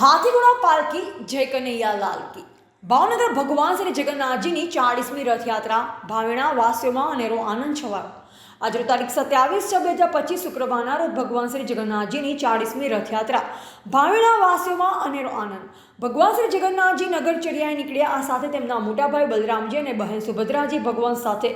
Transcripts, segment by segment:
હાથીગુડા પાલકી જય કનૈયા લાલ કી ભાવનગર ભગવાન શ્રી જગન્નાથજીની ચાળીસમી રથયાત્રા, ભાવેણા વાસીઓમાં અનેરો આનંદ છવાયો. આજરો તારીખ સત્યાવીસ છ બે હજાર પચીસ શુક્રવારના રોજ ભગવાન શ્રી જગન્નાથજીની ચાળીસમી રથયાત્રા, ભાવેણા વાસીઓમાં અનેરો આનંદ. ભગવાન શ્રી જગન્નાથજી નગર ચડિયાએ નીકળ્યા આ સાથે તેમના મોટાભાઈ બલરામજી અને બહેન સુભદ્રાજી ભગવાન સાથે.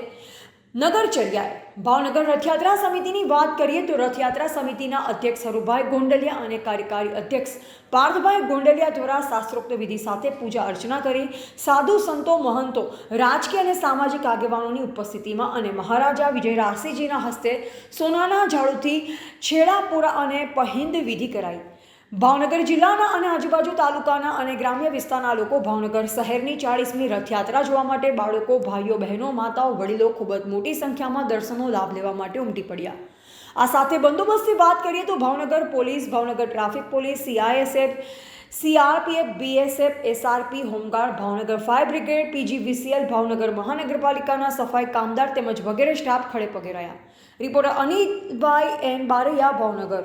નગરચર્યાએ ભાવનગર રથયાત્રા સમિતિની વાત કરીએ તો રથયાત્રા સમિતિના અધ્યક્ષ હરુભાઈ ગોંડલિયા અને કાર્યકારી અધ્યક્ષ પાર્થભાઈ ગોંડલિયા દ્વારા શાસ્ત્રોક્ત વિધિ સાથે પૂજા અર્ચના કરી સાધુ સંતો, મહંતો, રાજકીય અને સામાજિક આગેવાનોની ઉપસ્થિતિમાં અને મહારાજા વિજય રાસીજીના હસ્તે સોનાના ઝાડુથી છેડાપુરા અને પહિંદ વિધિ કરાઈ. ભાવનગર જિલ્લાના અને આજુબાજુ તાલુકાના અને ગ્રામ્ય વિસ્તારના લોકો ભાવનગર શહેરની ચાળીસમી રથયાત્રા જોવા માટે બાળકો, ભાઈઓ, બહેનો, માતાઓ, વડીલો ખૂબ જ મોટી સંખ્યામાં દર્શનનો લાભ લેવા માટે ઉમટી પડ્યા. આ સાથે બંદોબસ્તની વાત કરીએ તો Bhavnagar police, Bhavnagar traffic police CISF CRPF BSF SRP home guard, Bhavnagar fire brigade PGVCL Bhavnagar મહાનગરપાલિકાના સફાઈ કામદાર તેમજ વગેરે સ્ટાફ ખડે પગે રહ્યા. Reporter Anilbhai N Baraiya, Bhavnagar.